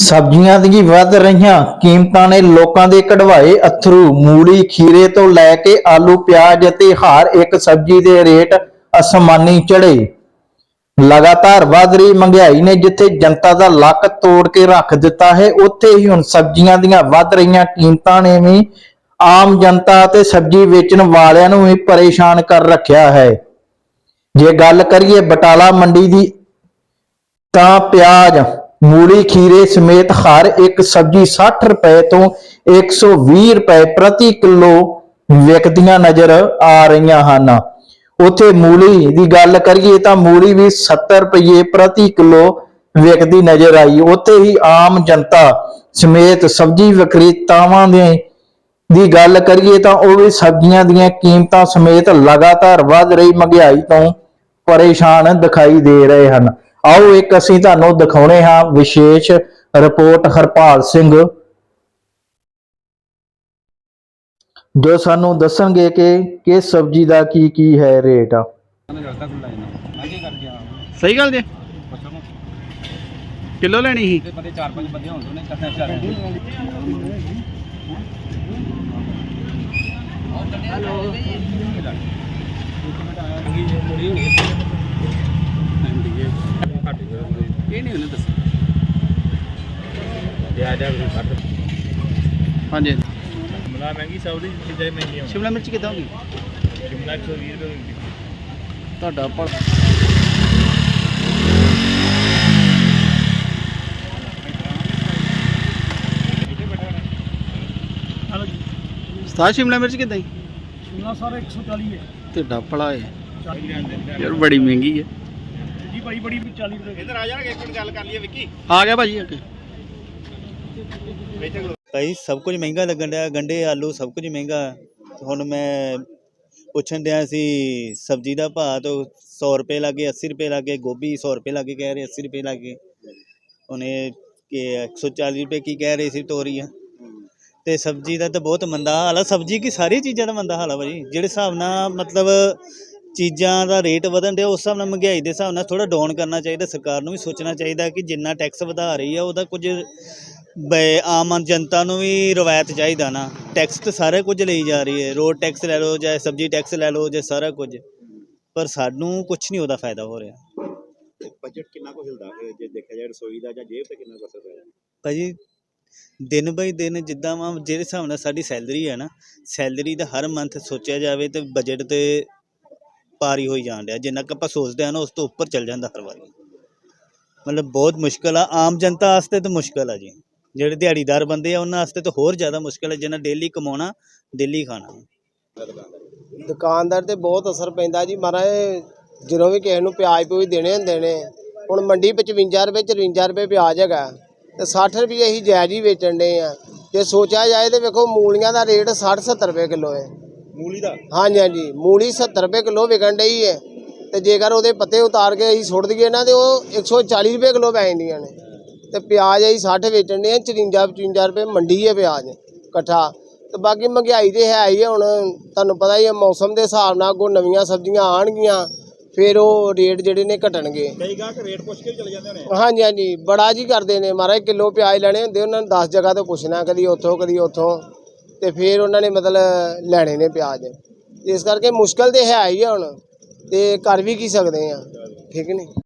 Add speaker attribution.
Speaker 1: ਸਬਜ਼ੀਆਂ ਦੀ ਵੱਧ ਰਹੀਆਂ ਕੀਮਤਾਂ ਨੇ ਲੋਕਾਂ ਦੇ ਕਢਵਾਏ ਅਥਰੂ। ਮੂਲੀ ਖੀਰੇ ਤੋਂ ਲੈ ਕੇ ਆਲੂ, ਪਿਆਜ਼ ਅਤੇ ਹਰ ਇੱਕ ਸਬਜ਼ੀ ਦੇ ਰੇਟ ਅਸਮਾਨੀ ਚੜੇ ਲਗਾਤਾਰ ਵਧ ਰਹੀ ਮਹਿੰਗਾਈ ਨੇ ਜਿੱਥੇ ਜਨਤਾ ਦਾ ਲੱਕ ਤੋੜ ਕੇ ਰੱਖ ਦਿੱਤਾ ਹੈ, ਉੱਥੇ ਹੀ ਹੁਣ ਸਬਜ਼ੀਆਂ ਦੀਆਂ ਵੱਧ ਰਹੀਆਂ ਕੀਮਤਾਂ ਨੇ ਵੀ ਆਮ ਜਨਤਾ ਅਤੇ ਸਬਜ਼ੀ ਵੇਚਣ ਵਾਲਿਆਂ ਨੂੰ ਵੀ ਪਰੇਸ਼ਾਨ ਕਰ ਰੱਖਿਆ ਹੈ। ਜੇ ਗੱਲ ਕਰੀਏ ਬਟਾਲਾ ਮੰਡੀ ਦੀ, ਤਾਂ ਪਿਆਜ਼ ਮੂਲੀ ਖੀਰੇ ਸਮੇਤ ਹਰ ਇੱਕ ਸਬਜ਼ੀ 60 ਰੁਪਏ ਤੋਂ 120 ਰੁਪਏ ਪ੍ਰਤੀ ਕਿਲੋ ਵਿਕਦੀਆਂ ਨਜ਼ਰ ਆ ਰਹੀਆਂ ਹਨ। ਉੱਥੇ ਮੂਲੀ ਦੀ ਗੱਲ ਕਰੀਏ ਤਾਂ ਮੂਲੀ ਵੀ 70 ਰੁਪਏ ਪ੍ਰਤੀ ਕਿਲੋ ਵਿਕਦੀ ਨਜ਼ਰ ਆਈ। ਉੱਥੇ ਹੀ ਆਮ ਜਨਤਾ ਸਮੇਤ ਸਬਜ਼ੀ ਵਿਕਰੇਤਾਵਾਂ ਦੇ ਦੀ ਗੱਲ ਕਰੀਏ ਤਾਂ ਉਹ ਵੀ ਸਬਜ਼ੀਆਂ ਦੀਆਂ ਕੀਮਤਾਂ ਸਮੇਤ ਲਗਾਤਾਰ ਵਧ ਰਹੀ ਮਹਿੰਗਾਈ ਤੋਂ ਪਰੇਸ਼ਾਨ ਦਿਖਾਈ ਦੇ ਰਹੇ ਹਨ। ਆਓ ਇੱਕ ਅਸੀਂ ਤੁਹਾਨੂੰ ਦਿਖਾਉਣੇ ਹਾਂ ਵਿਸ਼ੇਸ਼ ਰਿਪੋਰਟ ਹਰਪਾਲ ਸਿੰਘ। ਜੋ ਸਾਨੂੰ ਦੱਸਣਗੇ ਕਿ ਕਿਸ ਸਬਜ਼ੀ ਦਾ ਕੀ ਕੀ ਹੈ ਰੇਟ।
Speaker 2: ਸਹੀ ਗੱਲ ਜੇ। ਕਿਲੋ ਲੈਣੀ ਸੀ?
Speaker 3: ਬੰਦੇ ਚਾਰ ਪੰਜ ਬੰਦੇ ਹੋਣ ਉਹਨੇ ਕਰਨਾ ਚਾਰ ਇਹ ਨਹੀਂ ਉਹਨੇ ਦੱਸਿਆ। ਜਾ ਜਾ ਵੀ ਕੱਟ
Speaker 2: ਹਾਂਜੀ।
Speaker 3: ਮਲਾ ਮਹਿੰਗੀ ਸੌਦੀ ਚੀਜ਼ਾਂ ਹੀ ਮਹਿੰਗੀਆਂ
Speaker 2: ਸ਼ਿਮਲਾ ਮਿਰਚ ਕਿਦਾਂ ਹੋਗੀ
Speaker 3: ਸ਼ਿਮਲਾ 120 ਰੁਪਏ ਹੁੰਦੀ
Speaker 2: ਤੁਹਾਡਾ ਪਰ ਸਤਾ ਸ਼ਿਮਲਾ ਮਿਰਚ ਕਿਦਾਂ
Speaker 3: ਸ਼ਿਮਲਾ ਸਾਰਾ 140 ਹੈ।
Speaker 2: ਤੇ ਡੱਪਲਾ ਹੈ।
Speaker 3: 40 ਲੈਂਦੇ
Speaker 2: ਯਾਰ ਬੜੀ ਮਹਿੰਗੀ ਹੈ।
Speaker 3: ਜੀ ਭਾਈ ਬੜੀ 40 ਰੁਪਏ ਇਧਰ ਆ ਜਾਣਗੇ ਇੱਕ ਮਿੰਟ ਗੱਲ ਕਰ ਲਈਏ ਵਿੱਕੀ।
Speaker 2: ਆ ਗਿਆ ਭਾਜੀ ਅੱਗੇ।
Speaker 4: ਭਾਈ ਸਭ ਕੁਝ ਮਹਿੰਗਾ ਲੱਗਣ ਡਿਆ ਗੰਡੇ ਆਲੂ ਸਭ ਕੁਝ ਮਹਿੰਗਾ। ਹੁਣ ਮੈਂ ਪੁੱਛਣ ਡਿਆ ਸੀ ਸਬਜ਼ੀ ਦਾ ਭਾਅ ਤਾਂ 100 ਰੁਪਏ ਲੱਗੇ 80 ਰੁਪਏ ਲੱਗੇ ਗੋਭੀ 100 ਰੁਪਏ ਲੱਗੇ ਕਹਿ ਰਹੇ 80 ਰੁਪਏ ਲੱਗੇ। ਉਹਨੇ ਕਿ 140 ਰੁਪਏ ਕੀ ਕਹਿ ਰਹੇ ਸੀ ਤੋਰੀਆਂ ਤੇ ਸਬਜ਼ੀ ਦਾ ਤਾਂ ਬਹੁਤ ਮੰਦਾ ਹਾਲ ਆ। ਸਬਜ਼ੀ ਕੀ ਸਾਰੀ ਚੀਜ਼ਾਂ ਦਾ ਮੰਦਾ ਹਾਲ ਆ ਭਾਜੀ। ਜਿਹੜੇ ਹਿਸਾਬ ਨਾਲ ਮਤਲਬ ਚੀਜ਼ਾਂ ਦਾ ਰੇਟ ਵਧਣ ਡਿਆ ਉਸ ਹਿਸਾਬ ਨਾਲ ਮਹਿੰਗਾਈ ਦੇ ਹਿਸਾਬ ਨਾਲ ਥੋੜਾ ਡਾਊਨ ਕਰਨਾ ਚਾਹੀਦਾ ਸਰਕਾਰ ਨੂੰ ਵੀ ਸੋਚਣਾ ਚਾਹੀਦਾ ਕਿ ਜਿੰਨਾ ਟੈਕਸ ਵਧਾ ਰਹੀ ਆ ਉਹਦਾ ਕੁਝ ਬਈ ਆਮ ਜਨਤਾ ਨੂੰ ਵੀ ਰਵਾਇਤ ਚਾਹੀਦਾ ਨਾ। ਟੈਕਸ ਤਾਂ ਸਾਰਾ ਕੁਝ ਲਈ ਜਾ ਰਹੀ ਹੈ ਰੋਡ ਟੈਕਸ ਲੈ ਲਓ ਜਾਂ ਸਬਜ਼ੀ ਟੈਕਸ ਲੈ ਲਓ ਜਾਂ ਸਾਰਾ ਕੁਝ। ਪਰ ਸਾਨੂੰ ਕੁਝ ਨਹੀਂ ਉਹਦਾ ਫਾਇਦਾ ਹੋ ਰਿਹਾ।
Speaker 5: ਬਜਟ ਕਿੰਨਾ ਕੁ ਹਿਲਦਾ ਹੈ ਜੇ ਦੇਖਿਆ ਜਾਏ ਰਸੋਈ ਦਾ ਜਾਂ ਜੇਬ ਤੇ ਕਿੰਨਾ ਕੁ ਅਸਰ ਪਿਆ?
Speaker 4: ਭਾਜੀ ਦਿਨ ਬਾਈ ਦਿਨ ਜਿੱਦਾਂ ਵਾ ਜਿਹੜੇ ਹਿਸਾਬ ਨਾਲ ਸਾਡੀ ਸੈਲਰੀ ਹੈ ਨਾ ਸੈਲਰੀ ਦਾ ਹਰ ਮੰਥ ਸੋਚਿਆ ਜਾਵੇ ਤੇ ਬਜਟ ਤੇ ਪਾਰੀ ਹੋਈ ਜਾਣ ਡਿਆ। ਜਿੰਨਾ ਕੁ ਆਪਾਂ ਸੋਚਦੇ ਆ ਨਾ, ਉਸ ਤੋਂ ਉੱਪਰ ਚੱਲ ਜਾਂਦਾ ਹਰ ਵਾਰੀ। ਮਤਲਬ ਬਹੁਤ ਮੁਸ਼ਕਲ ਆ। ਆਮ ਜਨਤਾ ਵਾਸਤੇ ਤਾਂ ਮੁਸ਼ਕਲ ਆ ਜੀ। ਜਿਹੜੇ ਦਿਹਾੜੀਦਾਰ ਬੰਦੇ ਆ, ਉਹਨਾਂ ਵਾਸਤੇ ਤਾਂ ਹੋਰ ਜ਼ਿਆਦਾ ਮੁਸ਼ਕਲ ਹੈ ਜਿਹਨਾਂ ਡੇਲੀ ਕਮਾਉਣਾ, ਡੇਲੀ ਖਾਣਾ।
Speaker 6: ਦੁਕਾਨਦਾਰ ਤੇ ਬਹੁਤ ਅਸਰ ਪੈਂਦਾ ਜੀ। ਮਹਾਰਾਜ, ਜਦੋਂ ਵੀ ਕਿਸੇ ਨੂੰ ਪਿਆਜ਼ ਪੂਜ ਦੇਣੇ ਹੁੰਦੇ ਨੇ, ਹੁਣ ਮੰਡੀ 55 ਰੁਪਏ 54 ਰੁਪਏ ਪਿਆਜ਼ ਹੈਗਾ। ਤੇ 60 ਰੁਪਏ ਅਸੀਂ ਜਾਇਜ਼ ਹੀ ਵੇਚਣ ਦੇ ਆ। ਜੇ ਸੋਚਿਆ ਜਾਏ ਤੇ ਵੇਖੋ, ਮੂਲੀਆਂ ਦਾ ਰੇਟ 60 70 ਰੁਪਏ ਕਿਲੋ ਹੈ।
Speaker 5: ਮੂਲੀ ਦਾ?
Speaker 6: ਹਾਂਜੀ ਹਾਂਜੀ। ਮੂਲੀ 70 ਰੁਪਏ ਕਿਲੋ ਵਿਕਣ ਡਈ ਹੈ ਤੇ ਜੇਕਰ ਉਹਦੇ ਪੱਤੇ ਉਤਾਰ ਕੇ ਅਸੀਂ ਸੁੱਟ ਦਈਏ ਨਾ ਤੇ ਉਹ 140 ਰੁਪਏ ਕਿਲੋ ਪੈ ਜਾਂਦੀਆਂ ਨੇ। ਤੇ ਪਿਆਜ਼ ਅਸੀਂ 60 ਵੇਚਣ ਦੇ ਆ 54 55 ਰੁਪਏ ਮੰਡੀ ਹੈ ਪਿਆਜ਼ ਇਕੱਠਾ। ਤੇ ਬਾਕੀ ਮਹਿੰਗਾਈ ਤੇ ਹੈ ਹੀ ਹੁਣ ਤੁਹਾਨੂੰ ਪਤਾ ਹੀ ਹੈ ਮੌਸਮ ਦੇ ਹਿਸਾਬ ਨਾਲ ਅੱਗੋਂ ਨਵੀਆਂ ਸਬਜ਼ੀਆਂ ਆਣਗੀਆਂ ਫਿਰ ਉਹ ਰੇਟ ਜਿਹੜੇ ਨੇ ਘਟਣਗੇ।
Speaker 5: ਕਈ ਗਾਹਕ ਰੇਟ ਪੁੱਛ ਕੇ ਚਲੇ ਜਾਂਦੇ ਹੋਣੇ।
Speaker 6: ਹਾਂਜੀ ਹਾਂਜੀ। ਬੜਾ ਜੀ ਕਰਦੇ ਨੇ। ਮਹਾਰਾਜ ਕਿਲੋ ਪਿਆਜ਼ ਲੈਣੇ ਹੁੰਦੇ ਉਹਨਾਂ ਨੇ 10 ਜਗ੍ਹਾ ਤੋਂ ਪੁੱਛਣਾ ਕਦੀ ਉੱਥੋਂ ਕਦੀ ਉੱਥੋਂ। ਤੇ ਫਿਰ ਉਹਨਾਂ ਨੇ ਮਤਲਬ ਲੈਣੇ ਨੇ ਪਿਆਜ਼। ਇਸ ਕਰਕੇ ਮੁਸ਼ਕਲ ਤੇ ਹੈ ਹੀ ਆ ਹੁਣ। ਤੇ ਕਰ ਵੀ ਕੀ ਸਕਦੇ ਆ। ਠੀਕ ਨਹੀਂ